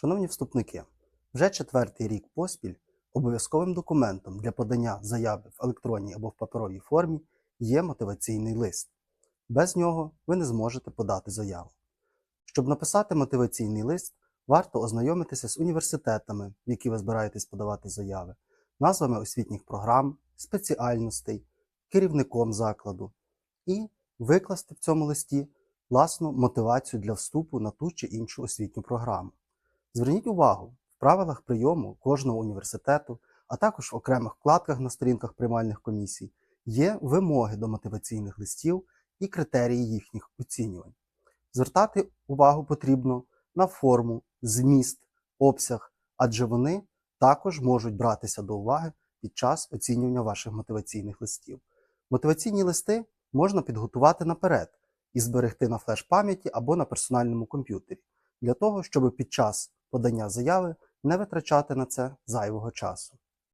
Шановні вступники, вже четвертий рік поспіль обов'язковим документом для подання заяви в електронній або в паперовій формі є мотиваційний лист. Без нього ви не зможете подати заяву. Щоб написати мотиваційний лист, варто ознайомитися з університетами, в які ви збираєтесь подавати заяви, назвами освітніх програм, спеціальностей, керівником закладу і викласти в цьому листі власну мотивацію для вступу на ту чи іншу освітню програму. Зверніть увагу, в правилах прийому кожного університету, а також в окремих вкладках на сторінках приймальних комісій є вимоги до мотиваційних листів і критерії їхніх оцінювань. Звертати увагу потрібно на форму, зміст, обсяг, адже вони також можуть братися до уваги під час оцінювання ваших мотиваційних листів. Мотиваційні листи можна підготувати наперед і зберегти на флеш-пам'яті або на персональному комп'ютері, для того, щоб під час подання заяви не витрачати на це зайвого часу.